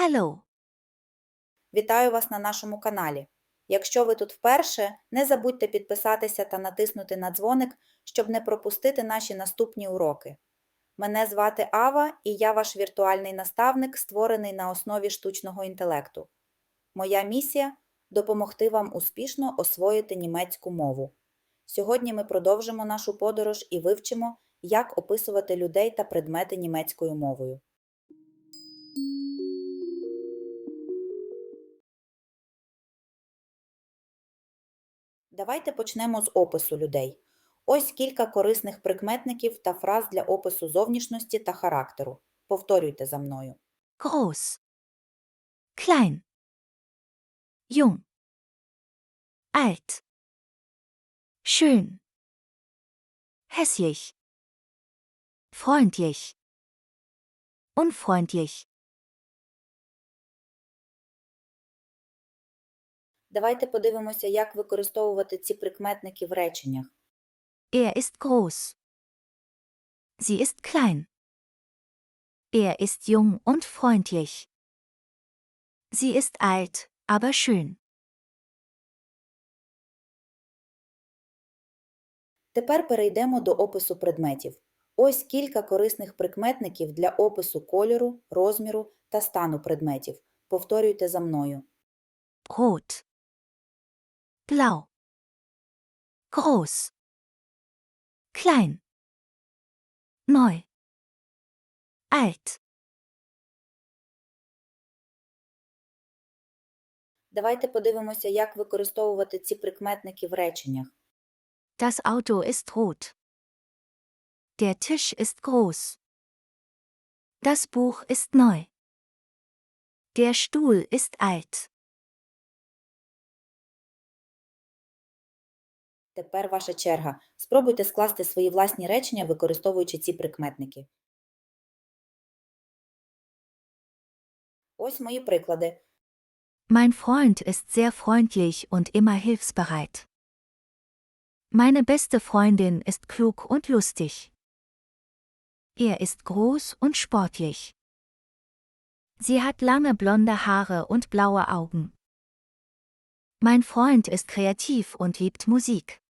Hallo. Вітаю вас на нашому каналі. Якщо ви тут вперше, не забудьте підписатися та натиснути на дзвоник, щоб не пропустити наші наступні уроки. Мене звати Ава і я ваш віртуальний наставник, створений на основі штучного інтелекту. Моя місія допомогти вам успішно освоїти німецьку мову. Сьогодні ми продовжимо нашу подорож і вивчимо, як описувати людей та предмети німецькою мовою. Давайте почнемо з опису людей. Ось кілька корисних прикметників та фраз для опису зовнішності та характеру. Повторюйте за мною. Groß. Klein. Jung. Alt. Schön. Hässlich. Freundlich. Unfreundlich. Давайте подивимося, як використовувати ці прикметники в реченнях. Er ist groß. Sie ist klein. Er ist jung und freundlich. Sie ist alt, aber schön. Тепер перейдемо до опису предметів. Ось кілька корисних прикметників для опису кольору, розміру та стану предметів. Повторюйте за мною. Rot. Blau. Groß. Klein. Neu. Alt. Давайте подивимося, як використовувати ці прикметники в реченнях. Das Auto ist rot. Der Tisch ist groß. Das Buch ist neu. Der Stuhl ist alt. Тепер ваша черга. Спробуйте скласти свої власні речення, використовуючи ці прикметники. Ось мої приклади. Mein Freund ist sehr freundlich und immer hilfsbereit. Meine beste Freundin ist klug und lustig. Er ist groß und sportlich. Sie hat lange blonde Haare und blaue Augen. Mein Freund ist kreativ und liebt Musik.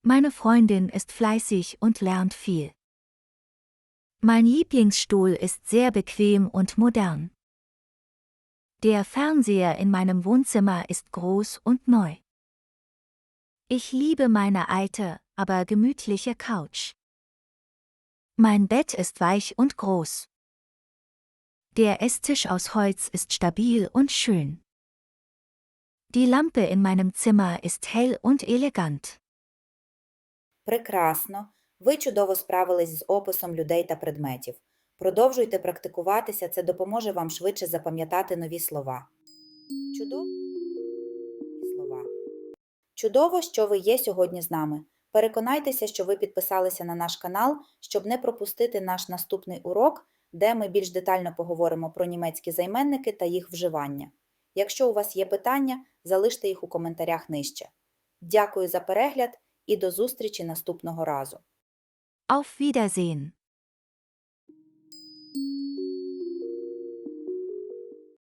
Meine Freundin ist fleißig und lernt viel. Mein Lieblingsstuhl ist sehr bequem und modern. Der Fernseher in meinem Wohnzimmer ist groß und neu. Ich liebe meine alte, aber gemütliche Couch. Mein Bett ist weich und groß. Der Esstisch aus Holz ist stabil und schön. Die Lampe in meinem Zimmer ist hell und elegant. Прекрасно. Ви чудово справились з описом людей та предметів. Продовжуйте практикуватися, це допоможе вам швидше запам'ятати нові слова. Чудово слова. Чудово, що ви є сьогодні з нами. Переконайтеся, що ви підписалися на наш канал, щоб не пропустити наш наступний урок, де ми більш детально поговоримо про німецькі займенники та їх вживання. Якщо у вас є питання, залиште їх у коментарях нижче. Дякую за перегляд і до зустрічі наступного разу. Auf Wiedersehen.